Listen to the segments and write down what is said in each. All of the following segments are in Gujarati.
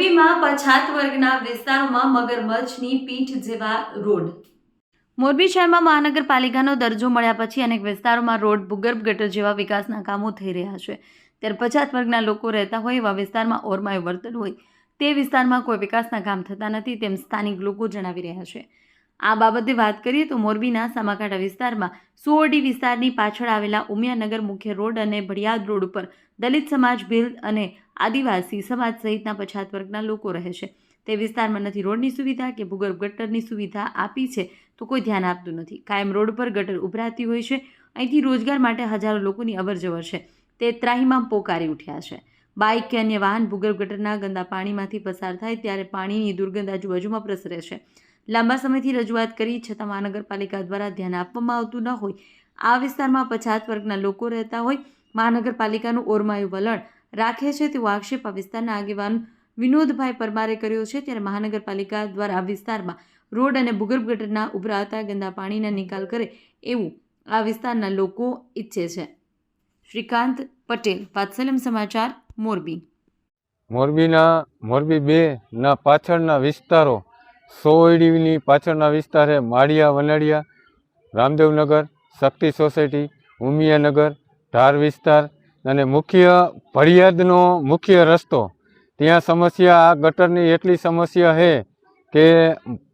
મોરબીમાં પછાત વર્ગના વિસ્તારોમાં મગરમચ્છની પીઠ જેવા રોડ. મોરબી શહેરમાં મહાનગરપાલિકાનો દરજ્જો મળ્યા પછી અનેક વિસ્તારોમાં રોડ ભૂગર્ભ ગટર જેવા વિકાસના કામો થઈ રહ્યા છે. ત્યારે પછાત વર્ગના લોકો રહેતા હોય એવા વિસ્તારમાં ઓરમાયું વર્તન હોય તે વિસ્તારમાં કોઈ વિકાસના કામ થતા નથી તેમ સ્થાનિક લોકો જણાવી રહ્યા છે. આ બાબતે વાત કરીએ તો મોરબીના સામાકાંઠા વિસ્તારમાં સુઓડી વિસ્તારની પાછળ આવેલા ઉમિયાનગર મુખ્ય રોડ અને ભડિયાદ રોડ ઉપર દલિત સમાજ, ભીલ અને આદિવાસી સમાજ સહિતના પછાત વર્ગના લોકો રહે છે. તે વિસ્તારમાં નથી રોડની સુવિધા કે ભૂગર્ભ ગટરની સુવિધા આપી છે તો કોઈ ધ્યાન આપતું નથી. કાયમ રોડ પર ગટર ઉભરાતી હોય છે. અહીંથી રોજગાર માટે હજારો લોકોની અવરજવર છે. તે ત્રાહીમાં પોકારી ઉઠ્યા છે. બાઇક કે અન્ય વાહન ભૂગર્ભ ગટરના ગંદા પાણીમાંથી પસાર થાય ત્યારે પાણીની દુર્ગંધ આજુબાજુમાં પ્રસરે છે. લાંબા સમયથી રજૂઆત કરી છતાં મહાનગરપાલિકા દ્વારા ધ્યાન આપવામાં આવતું ન હોય. આ વિસ્તારમાં પછાત વર્ગના લોકો રહેતા હોય. મહાનગરપાલિકાનું ઓરમાયું વલણ રાખે છે તેવો આક્ષેપ આ વિસ્તારના આગેવાન વિનોદભાઈ પરમારે કર્યો છે. ત્યારે મહાનગરપાલિકા દ્વારા વિસ્તારમાં રોડ અને ભૂગર્ભ ગટરના ઉભરાતા ગંદા પાણીના નિકાલ કરે એવું આ વિસ્તારના લોકો ઈચ્છે છે. શ્રીકાંત પટેલ, વાત્સલ્યમ સમાચાર, મોરબી. મોરબીના, મોરબી બે ના પાછળના વિસ્તારો સોયડીની પાછળના વિસ્તાર માળિયા વનાળિયા, રામદેવનગર, શક્તિ સોસાયટી, ઉમિયાનગર ધાર વિસ્તાર અને મુખ્ય ભડિયાદનો મુખ્ય રસ્તો. ત્યાં સમસ્યા, આ ગટરની એટલી સમસ્યા છે કે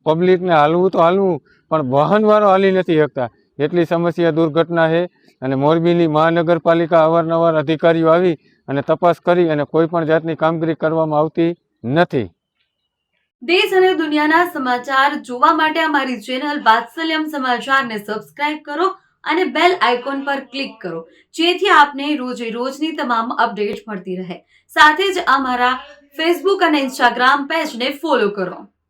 પબ્લિકને હાલવું તો હાલવું, પણ વાહનવાળો હાલી નથી શકતા. એટલી સમસ્યા દુર્ઘટના છે અને મોરબીની મહાનગરપાલિકા અવારનવાર અધિકારીઓ આવી અને તપાસ કરી અને કોઈ પણ જાતની કામગીરી કરવામાં આવતી નથી. દેશ અને દુનિયાના સમાચાર જોવા માટે અમારી ચેનલ વાત્સલ્યમ સમાચારને સબસ્ક્રાઇબ કરો અને બેલ આઇકોન પર ક્લિક કરો, જેથી આપને રોજે રોજની તમામ અપડેટ મળતી રહે. સાથે જ અમારા ફેસબુક અને ઇન્સ્ટાગ્રામ પેજને ફોલો કરો.